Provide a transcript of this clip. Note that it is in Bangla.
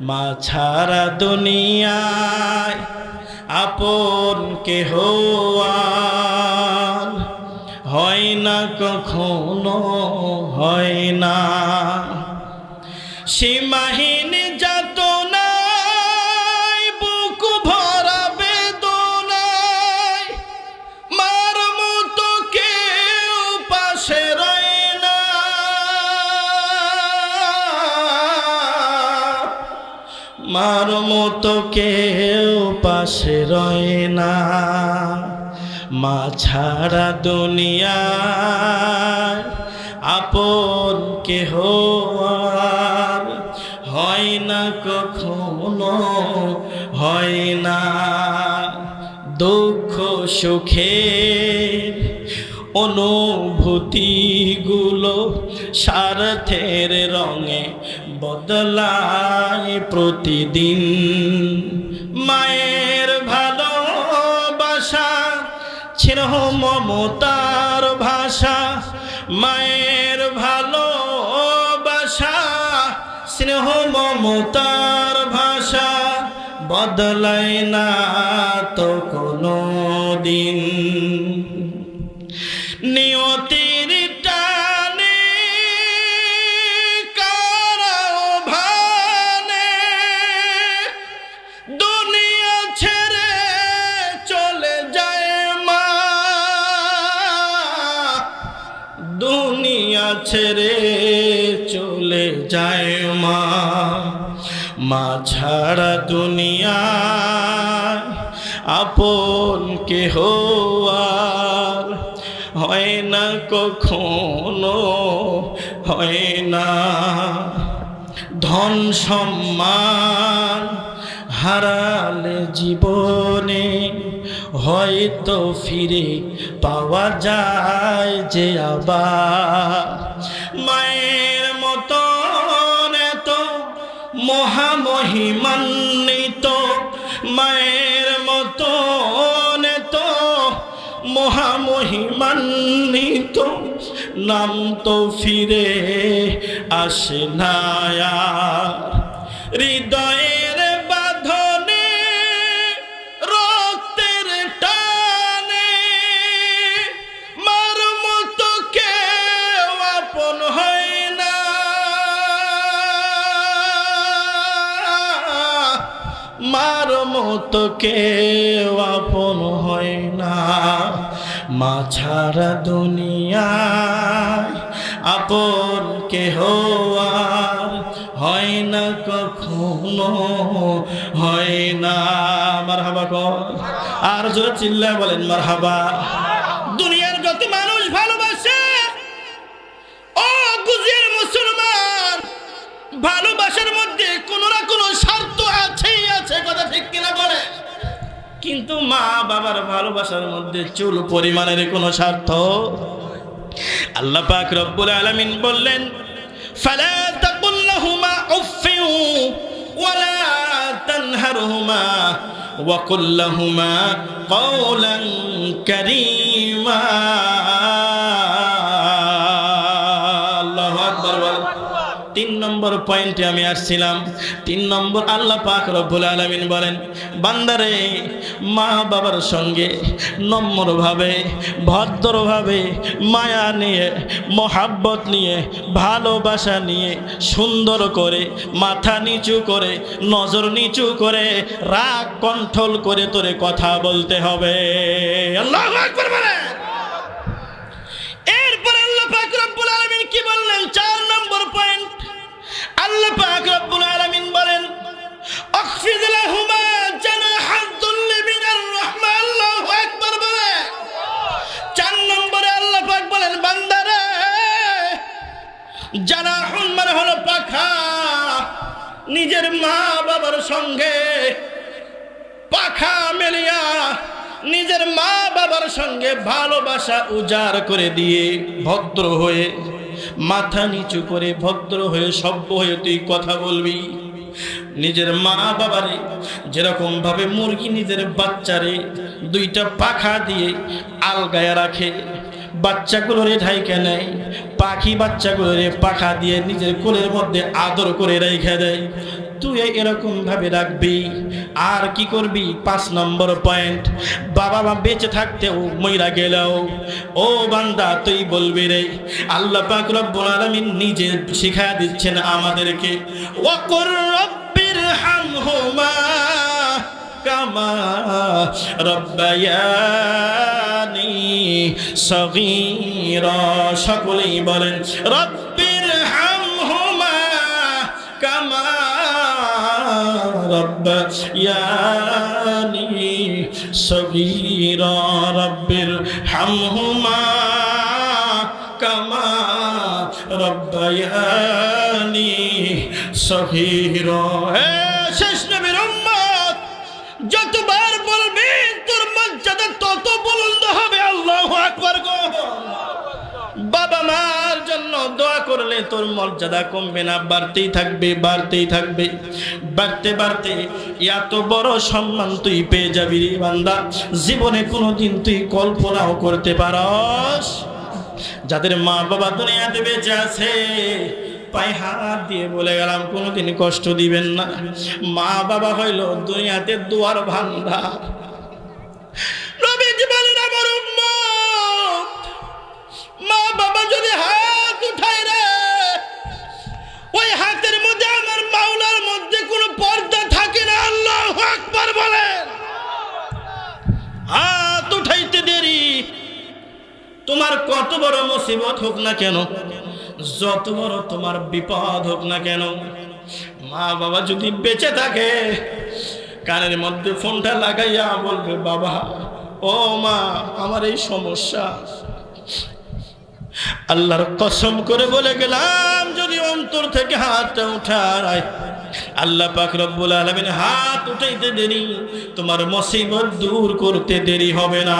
মা ছাড়া দুনিয়ায় আপন কে হওয়ার হয় না কখনো হয় না। সীমাহীন মার মতো কেউ পাশে রয় না। মা ছাড়া দুনিয়ায় আপন কেহ আর হয় না, কখনো হয় না। দুঃখ সুখের অনুভূতিগুলো স্বার্থের রঙে বদলায় প্রতিদিন। মায়ের ভালোবাসা ছিল মমতার ভাষা। মায়ের ভালোবাসা, স্নেহ, মমতার ভাষা। বদলায় না তো কোনো দিন ছেড়ে চলে যায় মা। মা ছাড়া দুনিয়া আপন কেহ আর হয় না, কখনো হয় না। ধন সম্মান হারালে জীবনে হয়তো ফিরে পাওয়া যায় যে আবার। মহামহিমান্বিত মায়ের মতো নেত মহামহিমান্বিত নাম তো ফিরে আসে নায়া আর। মার মতো কেউ আপন হয় না। মা ছাড়া দুনিয়ায় আপন কেহ হয় না, কখনো হয় না। মার হাবা আর জোরে চিল্লায় বলেন মার হাবা দুনিয়ার যত মানুষ ভালোবাসে, ও গুজিয়ার মুসলমান, ভালোবাসার মধ্যে কোনো না কোনো কিন্তু মা বাবার ভালোবাসার মধ্যে চুল পরিমাণের কোনো স্বার্থ? আল্লাহ পাক রব্বুল আলামিন বললেন, ফালা তাকুল লাহুমা কারীমা। নম্বর পয়েন্টে আমি আসছিলাম। তিন নম্বর আল্লাহ পাক রব্বুল আলামিন বলেন, বান্দারে, মা বাবার সঙ্গে নম্রভাবে, ভদ্রভাবে, মায়া নিয়ে, মহাব্বত নিয়ে, ভালোবাসা নিয়ে, সুন্দর করে, মাথা নিচু করে, নজর নিচু করে, রাগ কন্ট্রোল করে তোরে কথা বলতে হবে। আল্লাহ বলে আল্লাহ পাক রব্বুল আলামিন কি বললেন? চার নম্বর পয়েন্ট জানাহুন মানে হলো পাখা, নিজের মা বাবার সঙ্গে পাখা মেলিয়া নিজের মা বাবার সঙ্গে ভালোবাসা উজাড় করে দিয়ে ভদ্র হয়ে, মাথা নিচু করে ভদ্র হয়ে, সভ্য হয়ে তুই কথা বলবি। নিজের মা বাবারে যেরকম ভাবে মুরগি নিজের বাচ্চারে দুইটা পাখা দিয়ে আলগায় রাখে বাচ্চাগুলোরে ঢাইকে নেয়, পাখি বাচ্চাগুলোরে পাখা দিয়ে নিজের কোলের মধ্যে আদর করে রেখে দেয়। তুই এরকম ভাবে রাখবি, আর কি করবি? পাঁচ নম্বর পয়েন্ট, বাবা মা বেঁচে থাকতেও মইরা গেলেও, ও বান্দা তুই বলবি রে, আল্লাহ পাক রব্বুল আলামিন নিজে শিখা দিচ্ছেন আমাদেরকে, ওয়াকুর রব্বির হামহুমা কামা রব্বায়ানি সগীরা সকলেই বলেন রব্বির হামহুমা কামা রব্বায়ানি সগীরা রব্বির হামহুমা কামা রব্বায়ানি সগীরা যতবার বলবি, তোর মর্যাদা তত বুলন্দ হবে, আল্লাহ বাবা মার জন্য দোয়া করলে তোর মর্যাদা কমবে না, বাড়তেই থাকবে বাড়তেই থাকবে। বাড়তে বাড়তে এত বড় সম্মান তুই পেয়ে যাবি রে বান্দা। জীবনে কোনোদিন তুই কল্পনাও করতে পারস। যাদের মা বাবা দুনিয়াতে বেঁচে আছে পায়ে হাত দিয়ে বলে গেলাম, কোনোদিন কষ্ট দিবেন না। মা বাবা হইল দুনিয়াতে দুয়ার ভান্ডার। মা বাবা যদি হাত ওই হাতের মধ্যে আমার মধ্যে কোনো পর্দা থাকে না। বলেন। হাত উঠাইতে দেরি। তোমার কত বড় মুসিবত হোক না কেন যত বড় তোমার বিপদ হোক না কেন, মা বাবা যদি বেঁচে থাকে, কানের মধ্যে ফোনটা লাগাইয়া বলবে, বাবা, ও মা, আমার এই সমস্যা। আল্লাহর কসম করে বলে গেলাম, যদি অন্তর থেকে হাতটা উঠায় আল্লাহ পাক রব্বুল আলামিন হাত উঠাইতে দেরি, তোমার মুসিবত দূর করতে দেরি হবে না।